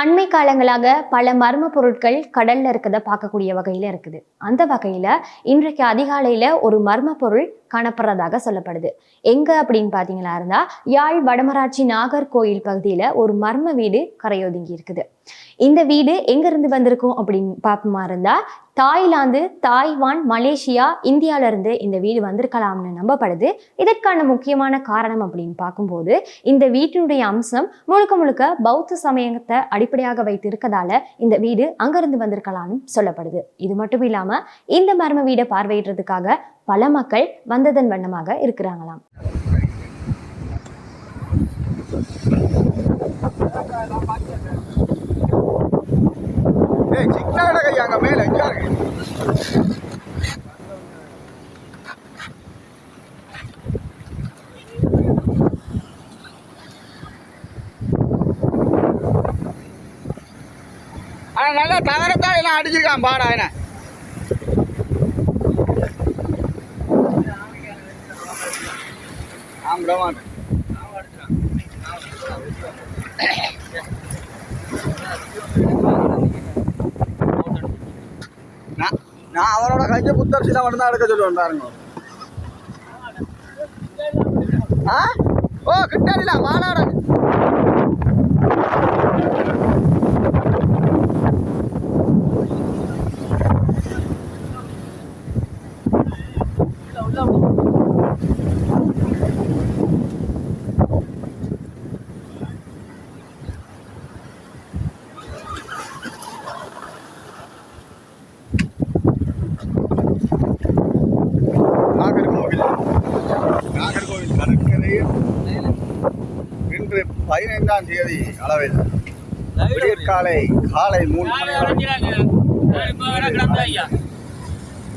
அண்மை காலங்களாக பல மர்ம பொருட்கள் கடல்ல இருக்கிறத பார்க்கக்கூடிய வகையில இருக்குது. அந்த வகையில இன்றைக்கு அதிகாலையில ஒரு மர்ம பொருள் காணப்படுறதாக சொல்லப்படுது. எங்க அப்படின்னு பாத்தீங்களா இருந்தா யாழ் வடமராட்சி நாகர்கோயில் பகுதியில ஒரு மர்ம வீடு கரையொதுங்கி இருக்குது. இந்த வீடு எங்க இருந்து வந்திருக்கும் அப்படின்னு பார்ப்போமா இருந்தா தாய்லாந்து தாய்வான் மலேசியா இந்தியால இருந்து இந்த வீடு வந்திருக்கலாம்னு நம்பப்படுது. இதற்கான முக்கியமான காரணம் அப்படின்னு பார்க்கும்போது இந்த வீட்டினுடைய அம்சம் முழுக்க முழுக்க பௌத்த சமயத்தை அடிப்படையாக வைத்து இருக்கதால இந்த வீடு அங்கிருந்து வந்திருக்கலாம்னு சொல்லப்படுது. இது மட்டும் இல்லாம இந்த மர்ம வீடை பார்வையிடுறதுக்காக பல மக்கள் வந்ததன் வண்ணமாக இருக்கிறாங்களாம். ஆனா நல்லா தகரத்தான் எல்லாம் அடிச்சிருக்கான் பாடா என்ன? ஆமாம் நான் நான் அவனோட கையை புத்தரிசி தான் மட்டும் தான் எடுக்க சொல்லுவேன் பாருங்க. ஆ? ஓ கிட்டாடில மாநாட நாகர்கோவில் பதினைந்தாம் தேதி அளவில் விடியற்காலை காலை மூணு மணி